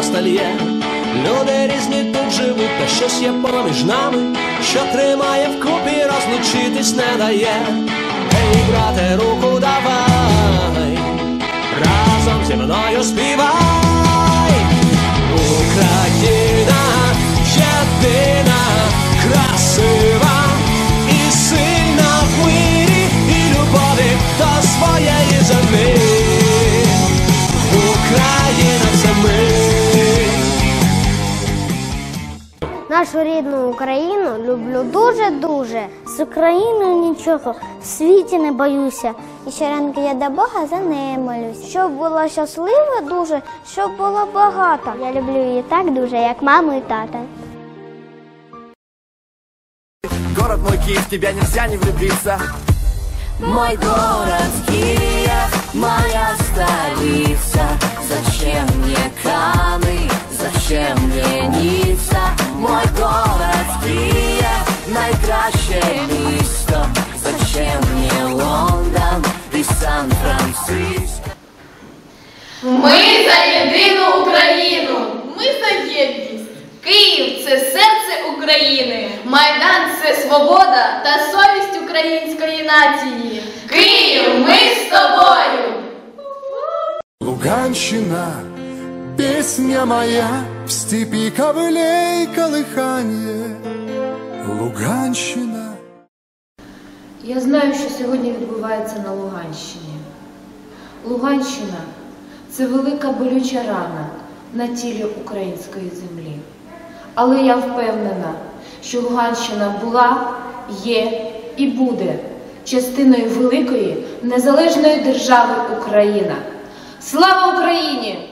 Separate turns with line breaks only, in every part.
всього. Люди різні тут живуть, та щось є поміж нами, що тримає вкупі, розлучитись не дає. Ей, брате, руку давай, разом зі мною співай. Україна єдина, красива
Нашу рідну Україну люблю дуже-дуже. З Україною нічого в світі не боюся. І щоранки я до Бога за нею молюсь. Щоб було щасливо дуже, щоб було багато. Я люблю її так дуже, як маму і тата.
Город мой Киев, в тебя нельзя не влюбиться
Мой город Киев, моя столица.
Ми за єдину Україну! Ми за єдність! Київ це серце України! Майдан це свобода та совість української нації! Київ, ми з тобою!
Луганщина, песня моя В степи ковылей колыханье Луганщина
Я знаю, що сьогодні відбувається на Луганщині. Луганщина це велика болюча рана на тілі української землі. Але я впевнена, що Луганщина була, є і буде частиною великої незалежної держави Україна. Слава Україні!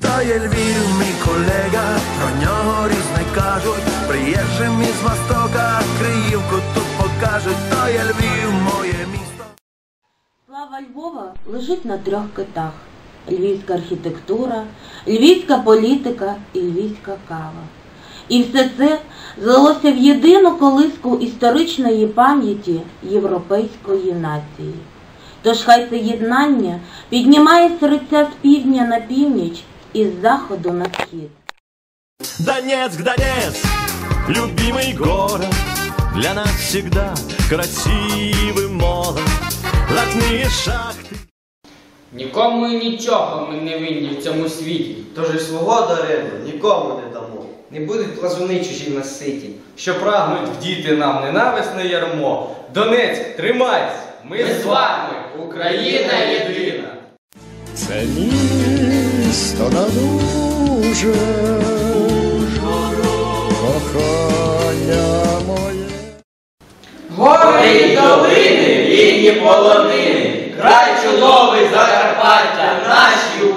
То є Львів, мій колега, про нього різне кажуть. Приїжджим із Востока, Криївку тут покажуть. То є Львів, моє місто.
Слава Львова лежить на трьох китах: львівська архітектура, львівська політика і львівська кава. І все це злилося в єдину колиску історичної пам'яті європейської нації. Тож хай це єднання піднімає серця з півдня на північ і з заходу на схід.
Донецк, Донецк, любимый город, Для нас всегда красивый молод. Родные шахты.
Нікому і нічого ми не винні в цьому світі.
Тож і свого дарину нікому не дамо.
Не будуть плазуни чужі на ситі, що прагнуть вдіти нам ненависне ярмо. Донецьк, тримайся! Ми з вами, Україна єдина!
Це місто на дуже кохання моє.
Гори і долини, рідні полонини, край чудовий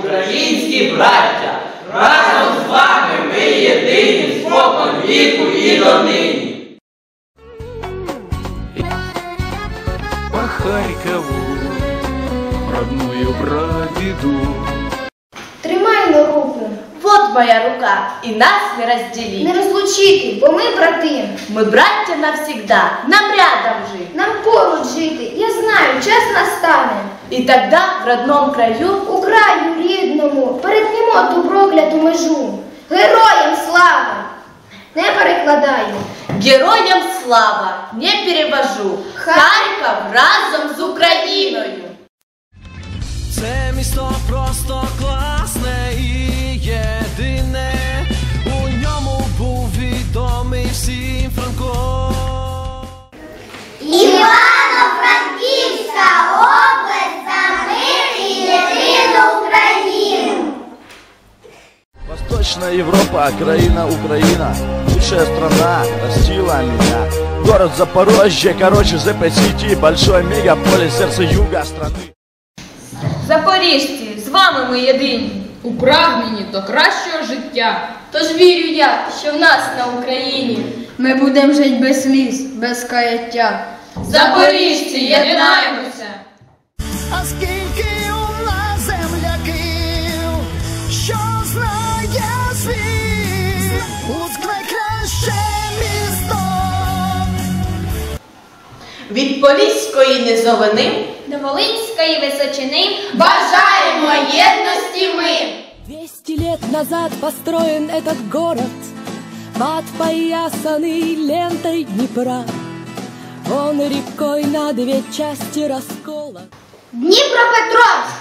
українські браття. Разом з вами ми єдині, спокон віку і донині.
По Харькову, родную прадеду.
Тримай на руку,
Вот моя рука, и нас не разделить.
не розлучити, бо ми брати.
Мы братья навсегда, нам рядом жить.
Нам поруч жити. Я знаю, час настане.
И тогда в родном краю
У краю рідному перетнемо ту прокляту межу. Героям слава! Не перекладаю.
героям слава, не перевожу. Харків разом з Україною.
Це місто просто класне
Восточная Европа, Украина, Украина Лучшая страна, растила меня Город Запорожье, короче, ЗП-сети Большой мегаполис, сердце юга страны
Запоріжці, з вами ми єдині.
У прагненні до кращого життя.
Тож вірю я, що в нас на Україні
Ми будемо жити без сліз, без каяття.
Запоріжці, єднаємося!
Від Поліської низовини
До Волинської височини
бажаємо єдності ми.
200 лет назад построен этот город, подпоясанный лентой Днепра. Он рекой на две части раскола.
Дніпропетровськ!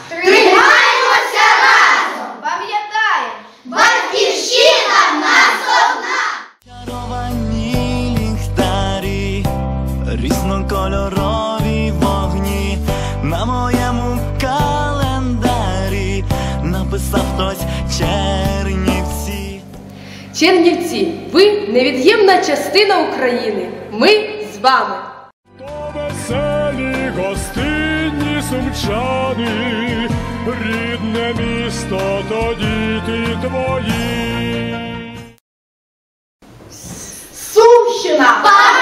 Чернівці,
ви невід'ємна частина України. Ми з вами.
То Веселі гостинні сумчани, рідне місто то діти твої.
Сумщина!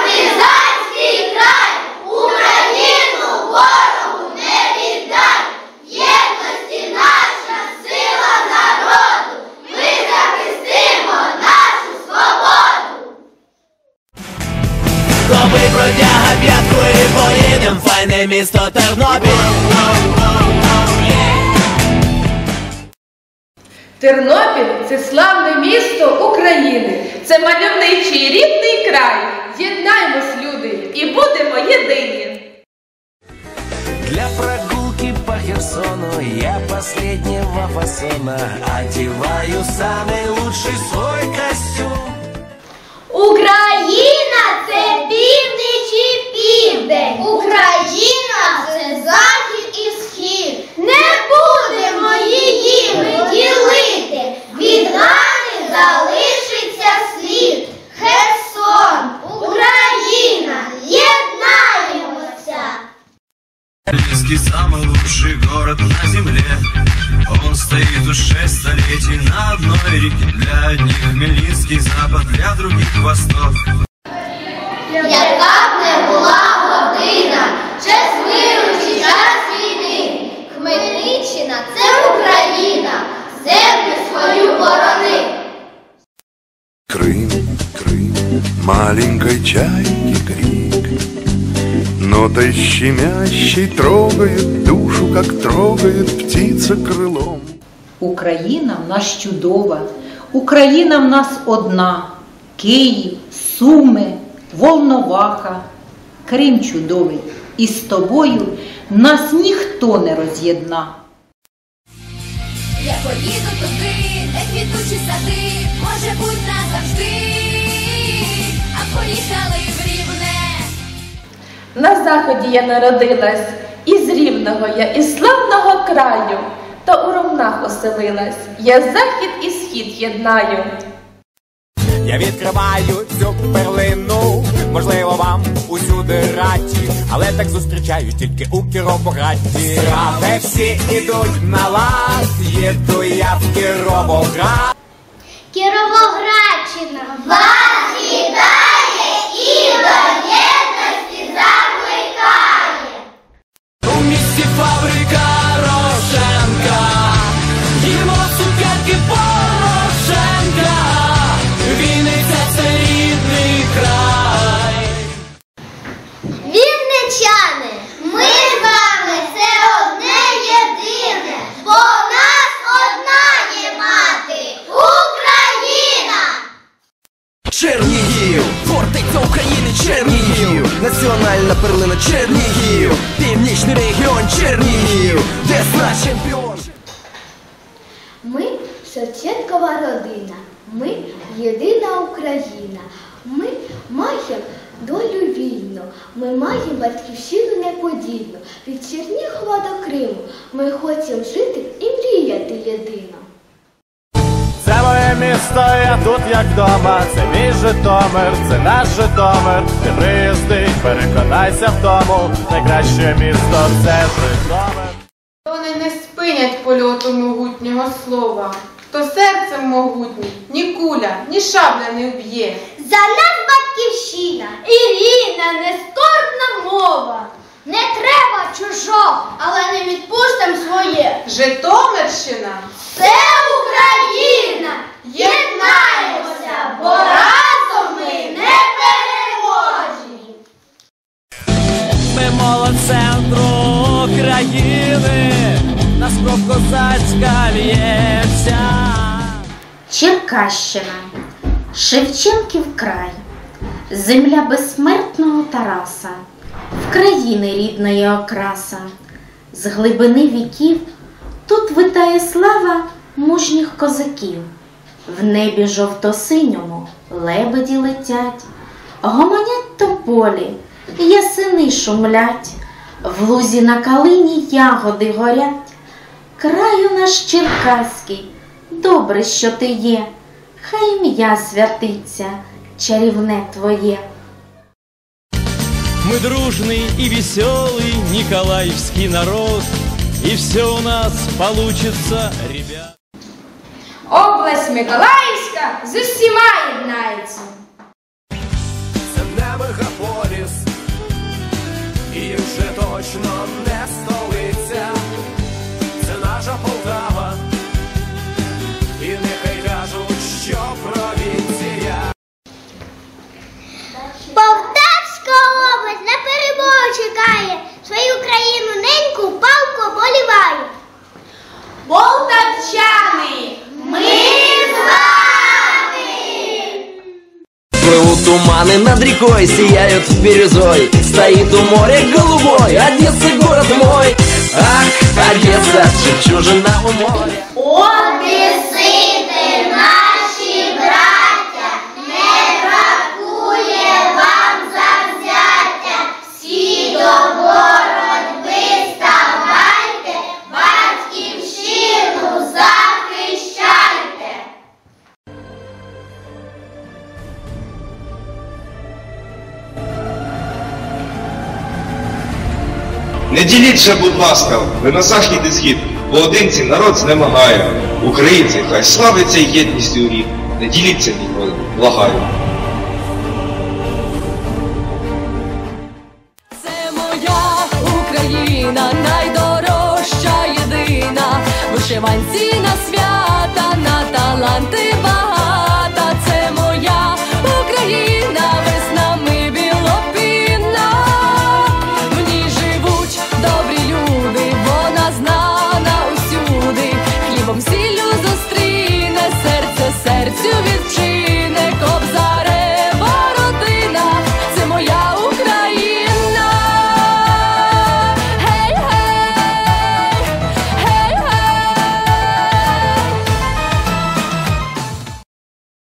Коби п'ятку і поїдем, в файне місто Тернопіль.
Тернопіль це славне місто України. Це мальовничий рідний край. Єднаймось, люди, і будемо єдині.
Для прогулки по Херсону я последнего фасона Одеваю самый лучший свой костюм
Україна це захід і схід. Не будемо її ми ділити. Від рани залишиться слід. Херсон, Україна, єднаємося.
Близкий самый лучший город на земле Он стоит уже шесть столетий на одной реке Для одних Хмельницкий запад, для других восток
Яка час війни. Хмельниччина це Україна, землю свою борони.
Крым, Крым, маленькой чайки крик Нотой щемящей трогает душу, как трогает птица крылом
Україна в нас чудова, Україна в нас одна, Київ, Суми, Волноваха, Крим чудовий, і з тобою нас ніхто не роз'єдна.
Я поїду туди, де квітучі сади, може буть назавжди, а поїхали в рівне.
На заході я народилась, із рівного я, із славного краю, та у ромнах оселилась. Я захід і схід єднаю.
Я відкриваю цю перлину, можливо, вам усюди раді, але так зустрічаю тільки у Кіровограді. Де всі ідуть на лад, їду я в Кіровоград.
Кіровоградщина вас вітає і до Ми Шевченкова родина, ми єдина Україна. Ми маємо долю вільну, ми маємо батьківщину неподільну. Від Чернігова до Криму ми хочемо жити і мріяти єдино.
Це моє місто, я тут як вдома, це мій Житомир, це наш Житомир. Ти приїзди, переконайся в тому, найкраще місто це Житомир
спинять польоту могутнього слова, хто серцем могутнім ні куля, ні шабля не вб'є.
За нас батьківщина і рідна, нескорбна мова. Не треба чужого, але не відпустим своє.
Житомирщина
це Україна. Єднаємося, бо разом ми не переможні. Ми молодцем україни серця.
Черкащина, Шевченків край, земля безсмертного Тараса, в країни рідної окраса, з глибини віків тут витає слава мужніх козаків, в небі жовто-синьому лебеді летять, гомонять тополі, ясини шумлять, в лузі на калині ягоди горять Краю наш черкаський, добре, що ти є, хай ім'я святиться, чарівне твоє.
Мы дружный и веселый Николаевский народ, и все у нас получится, ребят.
Область Миколаївська з усіма єднається.
Це не мегаполіс, і вже точно не столиця. Наша Полтава, і нехай кажуть, що провінція.
Полтавська область на перемогу чекає, свою країну неньку палко боліває.
Полтавчани, ми з вами!
Плывут туманы над рекой, сияют бирюзой Стоит у моря голубой, Одесса город мой Ах, Одесса, жемчужина у моря
діліться, будь ласка, ви на захід і схід, поодинці народ знемагає. Українці, хай славиться єдністю рід. Не діліться ніколи, благаю.
Це моя Україна, найдорожча єдина, вишиванці на свята, на таланти